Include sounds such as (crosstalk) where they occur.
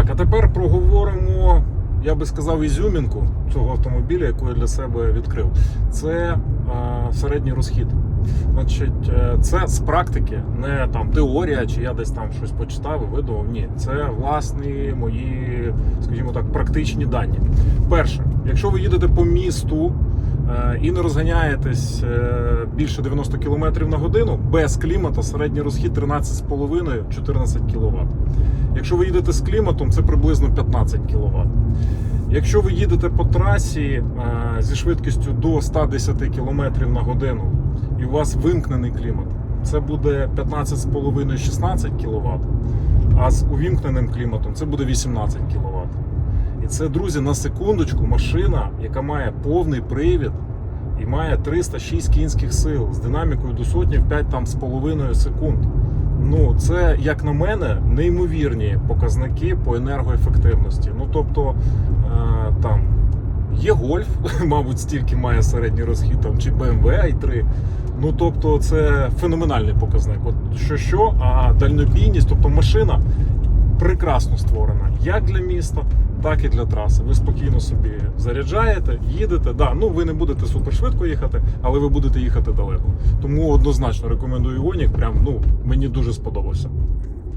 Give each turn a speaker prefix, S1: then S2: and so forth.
S1: Так, а тепер проговоримо, я би сказав, ізюмінку цього автомобіля, яку я для себе відкрив. Це е, середній розхід. Значить, е, це з практики, не там теорія, чи я десь там щось почитав і видумав. Ні, це власні мої, скажімо так, практичні дані. Перше, якщо ви їдете по місту і не розганяєтесь е, більше 90 км на годину, без клімату середній розхід 13,5-14 кВт. Якщо ви їдете з кліматом, це приблизно 15 кВт. Якщо ви їдете по трасі е, зі швидкістю до 110 км на годину і у вас вимкнений клімат, це буде 15,5-16 кВт, а з увімкненим кліматом це буде 18 кВт. Це, друзі, на секундочку машина, яка має повний привід і має 306 кінських сил з динамікою до сотні в 5 там, з половиною секунд. Ну, це, як на мене, неймовірні показники по енергоефективності. Ну, тобто, е, там є гольф, (laughs) мабуть, стільки має середній розхід, там, чи BMW i3. Ну, тобто, це феноменальний показник. От що що, а дальнобійність, тобто машина прекрасно створена як для міста, так і для траси. Ви спокійно собі заряджаєте, їдете. Да, ну ви не будете супершвидко їхати, але ви будете їхати далеко. Тому однозначно рекомендую Іонік. Прям ну мені дуже сподобався.